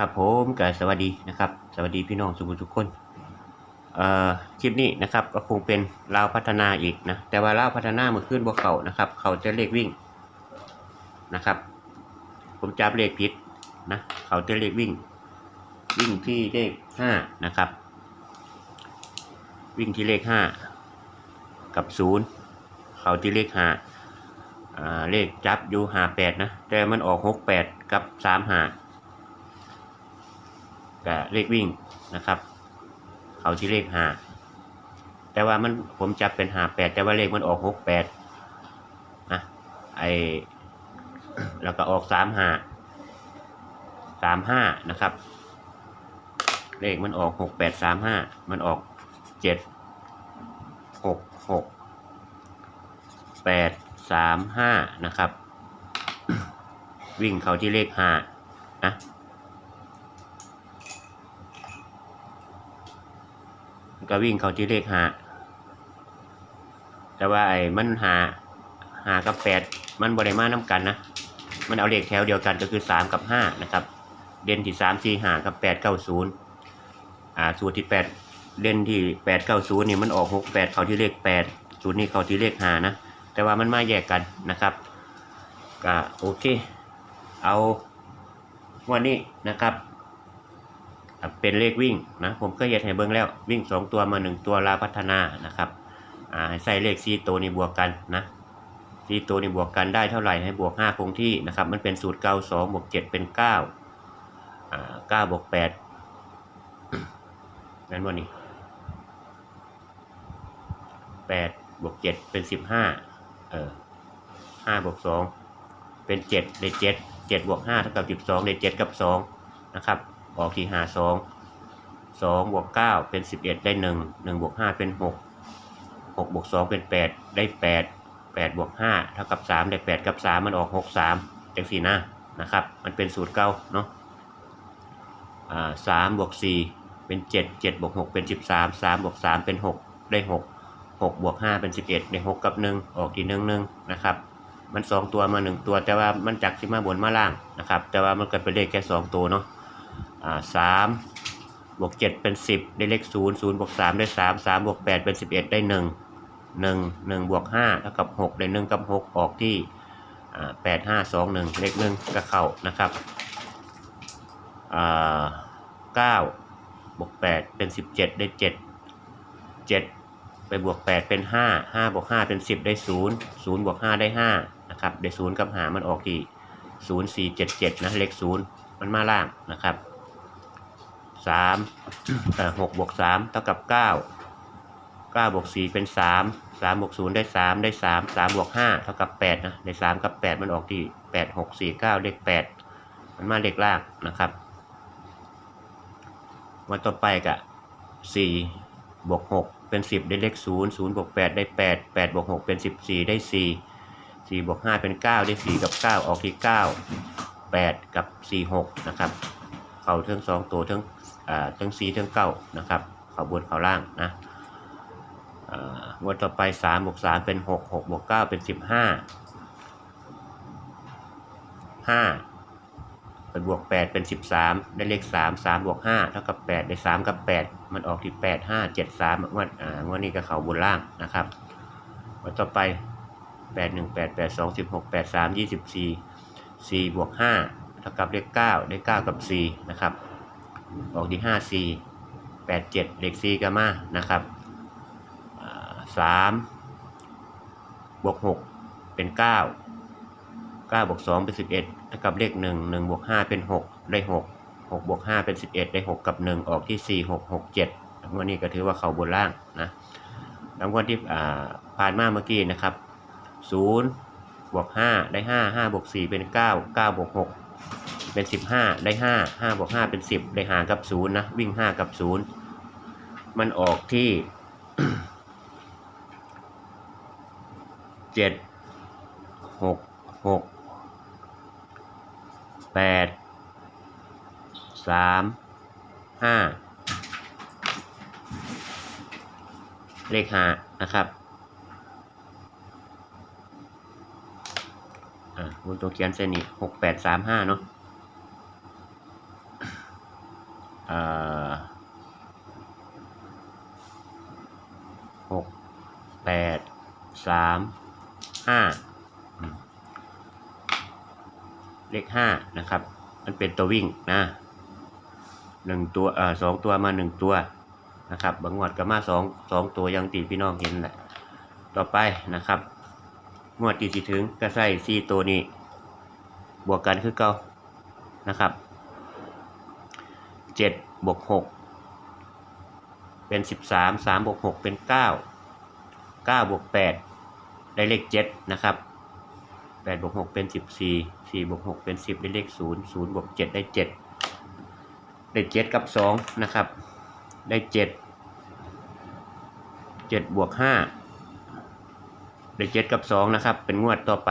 ครับผมก็สวัสดีนะครับ สวัสดีพี่น้องสุขุทุกคนเอ่อคลิปนี้นะครับก็คงเป็นลาวพัฒนาอีกนะแต่ว่าลาวพัฒนาเมื่อขึ้นบวเขานะครับ เขาจะเลขวิ่งนะครับ ผมจับเลขผิดนะเขาจะเลขวิ่ง วิ่งที่เลขห้านะครับ วิ่งที่เลขห้ากับศูนย์เขาที่เลขห้าเลขจับอยู่ห้าแปดนะแต่มันออกหกแปดกับสามห้า กับเลขวิ่งนะครับ เขาที่เลขห้าแต่ว่ามันผมจับเป็นห้าแปดแต่ว่าเลขมันออกหกแปดนะไอแล้วก็ออกสามห้าสามห้านะครับ เลขมันออกหกแปดสามห้ามันออกเจ็ดหกหกแปดสามห้านะครับ วิ่งเขาที่เลขห้านะ ก็วิ่งเข้าที่เลขหาแต่ว่าไอ้มันหาหากับแปดมันบริมาน้ากันนะ มันเอาเลขแถวเดียวกันก็คือสามกับห้านะครับ เด่นที่สามสี่หากับแปดเก้าศูนย์อ่าสูตรที่แปดเด่นที่แปดเก้าศูนย์นี่มันออกหกแปดเข้าที่เลขแปดศูนย์นี่เข้าที่เลขหานะ แต่ว่ามันมาแยกกันนะครับก็โอเค เอาวันนี้นะครับ เป็นเลขวิ่งนะผมเคยเห็นให้เบิ่งแล้ววิ่งสองตัวมาหนึ่งตัวลาพัฒนานะครับอ่าใส่เลขสี่ตัวนี้บวกกันนะสี่ตัวนี้บวกกันได้เท่าไหร่ให้บวกห้าคงที่นะครับมันเป็นสูตรเก้าสองบวกเจ็ดเป็นเก้าอ่าเก้าบวกแปดนั่นวันนี้แปดบวกเจ็ดเป็นสิบห้าเออห้าบวกสองเป็นเจ็ดได้เจ็ดเจ็ดบวกห้าเท่ากับสิบสองได้เจ็ดกับสองนะครับ ออกที่หาสองสองบวกเก้าเป็นสิบเอ็ดได้หนึ่งหนึ่งบวกห้าเป็นหกหกบวกสองเป็นแปดได้แปดแปดบวกห้าเท่ากับสามได้แปดกับสามมันออกหกสามจังสี่หน้านะครับ มันเป็นสูตรเก้าเนาะอ่าสามบวกสี่เป็นเจ็ดเจ็ดบวกหกเป็นสิบสามสามบวกสามเป็นหกได้หกหกบวกห้าเป็นสิบเอ็ดได้หกกับหนึ่งออกที่หนึ่งหนึ่งนะครับมันสองตัวมาหนึ่งตัวแต่ว่ามันจากที่มาบนมาล่างนะครับแต่ว่ามันเกิดเป็นเลขแค่สองตัวเนาะ สามบวกเจ็ดเป็นสิบได้เลขศูนย์ศูนย์บวกสามได้สามสามบวกแปดเป็นสิบเอ็ดได้หนึ่งหนึ่งหนึ่งบวกห้าเท่ากับหกได้หนึ่งกับหกออกที่อ่าแปดห้าสองหนึ่งเลขหนึ่งก็เข้านะครับอ่าเก้าบวกแปดเป็นสิบเจ็ดได้เจ็ดเจ็ดไปบวกแปดเป็นห้าห้าบวกห้าเป็นสิบได้ศูนย์ศูนย์บวกห้าได้ห้านะครับได้ศูนย์กับหามันออกที่ศูนย์สี่เจ็ดเจ็ดนะเลขศูนย์มันมาล่างนะครับ สามหกบวกสามเท่ากับเก้าเก้าบวกสี่เป็นสามสามบวกศูนย์ได้สามได้สามสามบวกห้าเท่ากับแปดนะได้สามกับแปดมันออกที่แปดหกสี่เก้าเลขแปดมันมาเลขล่างนะครับวันต่อไปกะสี่บวกหกเป็นสิบได้เลขศูนย์ศูนย์บวกแปดได้แปดแปดบวกหกเป็นสิบสี่ได้สี่สี่บวกห้าเป็นเก้าได้สี่กับเก้าออกที่เก้าแปดกับสี่หกนะครับ เข่าเทิงสองตัวเทิง ทิงสี่เทิงเก้านะครับเขาบนเขาล่างนะงวดต่อไปสามบวกสามเป็นหกหกบวกเก้าเป็นสิบห้าห้าไปบวกแปดเป็นสิบสามได้เลขสามสามบวกห้าเท่ากับแปดได้สามกับแปดมันออกที่แปดห้าเจ็ดสามงวดอ่างวดนี้ก็เขาบนล่างนะครับงวดต่อไปแปดหนึ่งแปดแปดสองสิบหกแปดสามยี่สิบสี่สี่บวกห้าเท่ากับเลขเก้าได้เก้ากับสี่นะครับ ออกที่ห้าสี่แปดเจ็ดเลขสี่ก็มานะครับสามบวกหกเป็นเก้าเก้าบวกสองเป็นสิบเอ็ดเท่ากับเลขหนึ่งหนึ่งบวกห้าเป็นหกได้หกหกบวกห้าเป็นสิบเอ็ดได้หกกับหนึ่งออกที่สี่หกหกเจ็ดวันนี้ก็ถือว่าเขาบนล่างนะรางวัลที่ผ่านมาเมื่อกี้นะครับศูนย์บวกห้าได้ห้าห้าบวกสี่เป็นเก้าเก้าบวกหก เป็นสิบห้าได้ห้าห้าบวกห้าเป็นสิบได้หากับศูนย์นะ วิ่งห้ากับศูนย์มันออกที่เจ็ดหกหกแปดสามห้าเลขห้านะครับอ่าบนตัวเขียนเส้นนี้หกแปดสามห้าเนาะ อ่า หกแปดสามห้าเลขห้านะครับ มันเป็นตัววิ่งนะหนึ่งตัวเอ่อสองตัวมาหนึ่งตัวนะครับบางงวดก็มาสองสองตัวยังตีพี่น้องเห็นแหละ ต่อไปนะครับงวดที่สิถึงก็ใส่สี่ตัวนี้ บวกกันคือเก่านะครับเจ็ด บวกหกเป็นสิบสามสามบวกหกเป็นเก้าเก้าบวกแปดได้เลขเจ็ดนะครับแปดบวกหกเป็นสิบสี่สี่บวกหกเป็นสิบได้เลขศูนย์ศูนย์บวกเจ็ดได้เจ็ดได้เจ็ดกับสองนะครับ ได้เจ็ดเจ็ดบวกห้าได้เจ็ดกับสองนะครับ เป็นงวดต่อไป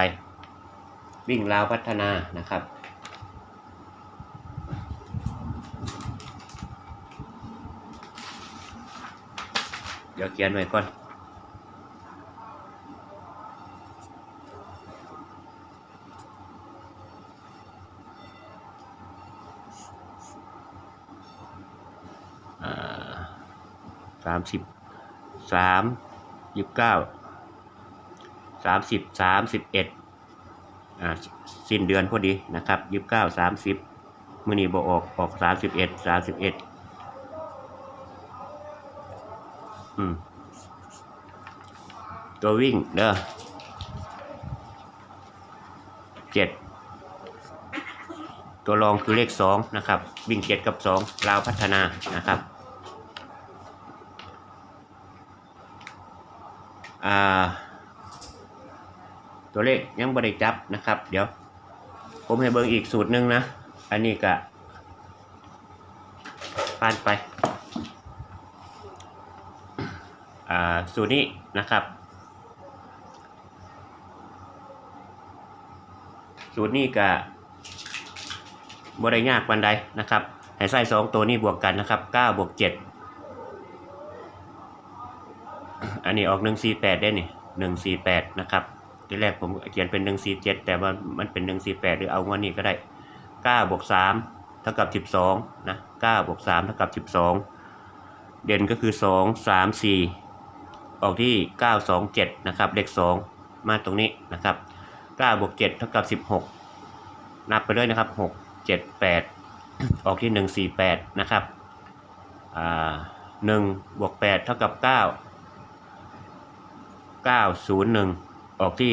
วิ่งราวพัฒนานะครับ เดี๋ยวเขียนไว้ก่อนสามสิบสามยี่สิบเก้าสามสิบสามสิบเอ็ดอ่าสิ้นเดือนพอดีนะครับยี่สิบเก้าสามสิบมื่อนี้บอออกออกสามสิบเอ็ดสามสิบเอ็ด ตัววิ่งเด้อเจ็ดตัวรองคือเลขสองนะครับ วิ่งเจ็ดกับสองลาวพัฒนานะครับตัวเลขยังบริจับนะครับ เดี๋ยว ผมให้เบิ่งอีกสูตรหนึ่งนะ อันนี้ก็ผ่านไป อ่า สูตรนี้นะครับ สูตรนี้ก็บบริยากวันใดนะครับให้ใส่สองตัวนี้บวกกันนะครับเก้าบวกเจ็ดอันนี้ออกหนึ่งสี่แปดได้นี่หนึ่งสี่แปดนะครับทีแรกผมเขียนเป็นหนึ่งสี่เจ็ดแต่ว่ามันเป็นหนึ่งสี่แปดหรือเอางวดนี้ก็ได้เก้าบวกสามเท่ากับสิบสองนะเก้าบวกสามเท่ากับสิบสองเด่นก็คือสองสามสี่ ออกที่เก้าสองเจ็ดนะครับ เลขสองมาตรงนี้นะครับเก้าบวกเจ็ดเท่ากับสิบหกนับไปด้วยนะครับหกเจ็ดแปดออกที่หนึ่งสี่แปดนะครับอ่าหนึ่งบวกแปดเท่ากับเก้า901 ออกที่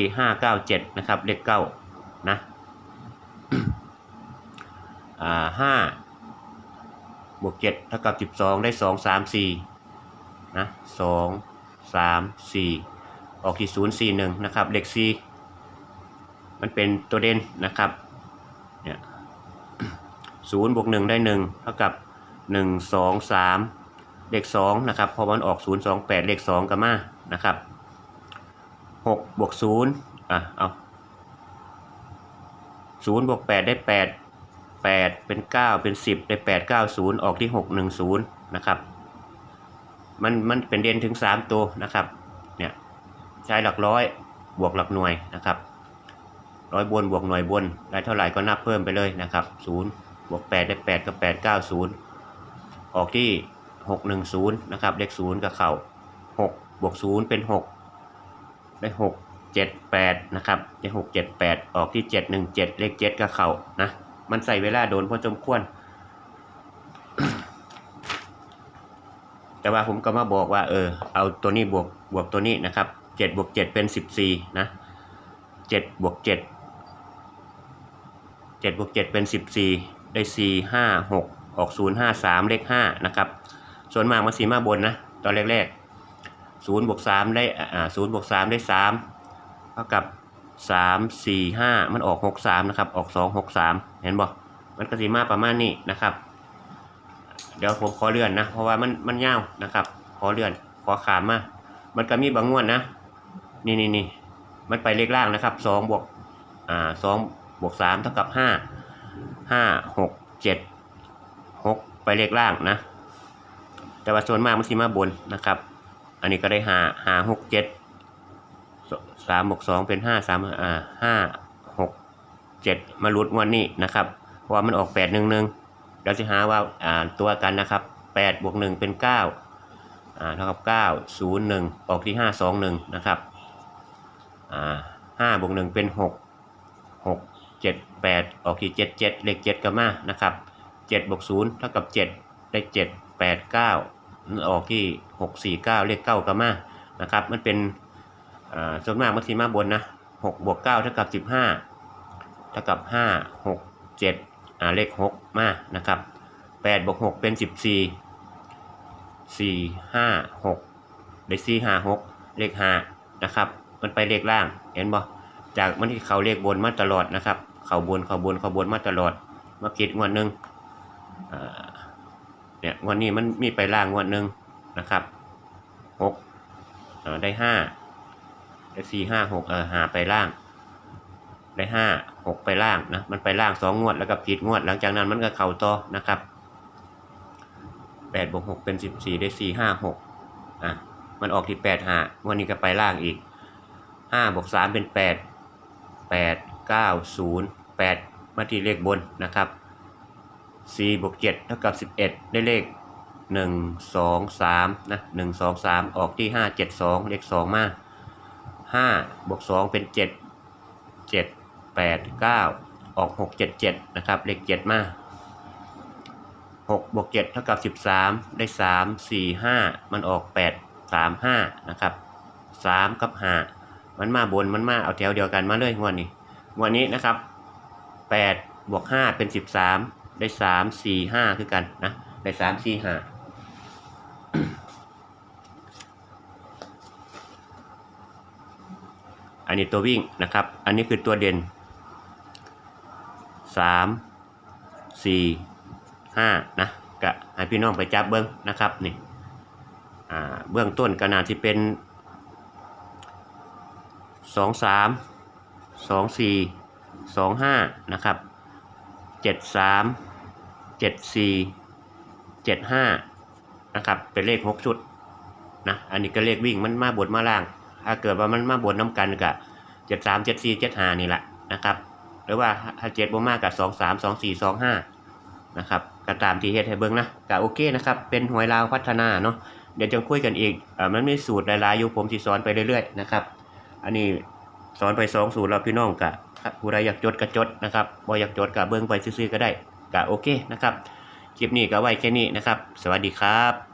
597 นะครับ เลขเก้านะอ่าห้าบวกเจ็ดเท่ากับสิบสองได้สองสามสี่นะสอง สามสี่ออกที่ศูนย์สี่หนึ่งนะครับเลขสี่มันเป็นตัวเด่นนะครับเนี่ยศูนย์บวกหนึ่งได้หนึ่งเท่ากับหนึ่งสองสามเลขสองนะครับพอมันออกศูนย์สองแปดเลขสองกับมานะครับหกบวกศูนย์อะเอาศูนย์บวกแปดได้แปดแปดเป็นเก้าเป็นสิบได้แปดเก้าศูนย์ออกที่หกหนึ่งศูนย์นะครับ มันมันเป็นเด่นถึงสามตัวนะครับเนี่ยใช้หลักร้อยบวกหลักหน่วยนะครับร้อยบนบวกหน่วยบนได้เท่าไหร่ก็นับเพิ่มไปเลยนะครับศูนย์บวกแปดได้แปดกับแปดเก้าศูนย์ออกที่หกหนึ่งศูนย์นะครับเลขศูนย์กับเข่าหกบวกศูนย์เป็นหกได้หกเจ็ดแปดนะครับได้หกเจ็ดแปดออกที่เจ็ดหนึ่งเจ็ดเลขเจ็ดก็เข้านะมันใส่เวลาโดนพอจมควร แต่ว่าผมก็มาบอกว่าเออเอาตัวนี้บวกบวกตัวนี้นะครับเจ็ดบวกเจ็ดเป็นสิบสี่นะเจ็ดบวกเจ็ดเจ็ดบวกเจ็ดเป็นสิบสี่ได้สี่ห้าหกออกศูนย์ห้าสามเลขห้านะครับ ส่วนมากมันสีมาบนนะตอนแรกๆศูนย์บวกสามได้อ่าศูนย์บวกสามได้สามเท่ากับสามสี่ห้ามันออกหกสามนะครับ ออกสองหกสามเห็นบ่มันก็สีมาประมาณนี้นะครับ เดี๋ยวผมขอเลื่อนนะเพราะว่ามันมันยาวนะครับ ขอเลื่อนขอขามมามันก็มีบางงวดนะ นี่นี่นี่มันไปเลขล่างนะครับสองบวกอ่าสองบวกสามเท่ากับห้าห้าหกเจ็ดหกไปเลขล่างนะ แต่ว่าส่วนมากมันสีมาบนนะครับ อันนี้ก็ได้หาหาหกเจ็ดสามบวกสองเป็นห้าสามอ่าห้าหกเจ็ดมาลุดงวดนี้นะครับเพราะว่ามันออกแปดหนึ่งหนึ่ง เดี๋ยวจะหาว่าอ่าตัวกันนะครับแปดบวกหนึ่งเป็นเก้าอ่าเท่ากับเก้าศูนย์หนึ่งออกที่ห้าสองหนึ่งนะครับอ่าห้าบวกหนึ่งเป็นหกหกเจ็ดแปดออกที่เจ็ดเจ็ดเลขเจ็ดก็มานะครับเจ็ดบวกศูนย์เท่ากับเจ็ดได้เจ็ดแปดเก้าออกที่หกสี่เก้าเลขเก้าก็มานะครับ มันเป็นอ่าส่วนมากมันสีมาบนนะหกบวกเก้าเท่ากับสิบห้าเท่ากับห้าหกเจ็ดาเลขหกมานะครับแปดบวกหกเป็นสิบสี่สี่ห้าหกได้สี่ห้าหกเลขห้านะครับ มันไปเลขล่างเห็นบ่จากมันที่เขาเลขบนมาตลอดนะครับ เขาบนเขาบนเขาบนมาตลอดมาคิดงวดหนึ่งเนี่ยงวดนี้มันมีไปล่างงวดหนึ่งนะครับหกได้ห้าได้สี่ห้าหกเออหาไปล่าง ได้ห้าหกไปล่างนะมันไปล่างสองงวดแล้วก็ผิดงวด หลังจากนั้นมันก็เข่าต่อนะครับแปดบวกหกเป็นสิบสี่ได้สี่ห้าหกอะมันออกที่แปดหางวดนี้ก็ไปล่างอีกห้าบวกสามเป็นแปดแปดเก้าศูนย์แปดมาที่เลขบนนะครับสี่บวกเจ็ดเท่ากับสิบเอ็ดได้เลขหนึ่งสองสามนะหนึ่งสองสามออกที่ห้าเจ็ดสองเลขสองมาห้าบวกสองเป็นเจ็ดเจ็ด แปดเก้าออกหกเจ็ดเจ็ดนะครับ เลขเจ็ดมาหกบวกเจ็ดเท่ากับสิบสามได้สามสี่ห้ามันออกแปดสามห้านะครับสามกับห้ามันมาบนมันมาเอาแถวเดียวกันมาเลยงวดนี้งวดนี้นะครับแปดบวกห้าเป็นสิบสามได้สามสี่ห้าคือกันนะได้สามสี่ห้าอันนี้ตัววิ่งนะครับ อันนี้คือตัวเด่น สามสี่ห้านะกะให้พี่น้องไปจับเบิ้งนะครับนี่เบื้องต้นก็น่าจะเป็นสองสามสองสี่สองห้านะครับเจ็ดสามเจ็ดสี่เจ็ดห้านะครับเป็นเลขหกชุดนะอันนี้ก็เลขวิ่งมันมาบนมาล่าง ถ้าเกิดว่ามันมาบนน้ำกันกับเจ็ดสามเจ็ดสี่เจ็ดห้านี่แหละนะครับ หรือว่าถ้าเจ็ดบ่มากกับสองสามสองสี่สองห้านะครับก็ตามที่เฮ็ดให้เบิ่งนะก็โอเคนะครับ เป็นหวยลาวพัฒนาเนาะเดี๋ยวจะคุยกันอีกอ่ามันมีสูตรหลายๆอยู่ผมสิสอนไปเรื่อยๆนะครับ อันนี้สอนไปสองสูตรแล้วพี่น้องกะผู้ใดอยากจดก็จดนะครับบ่อยากจดก็เบิ่งไปซื่อๆก็ได้ก็โอเคนะครับคลิปนี้ก็ไว้แค่นี้นะครับ สวัสดีครับ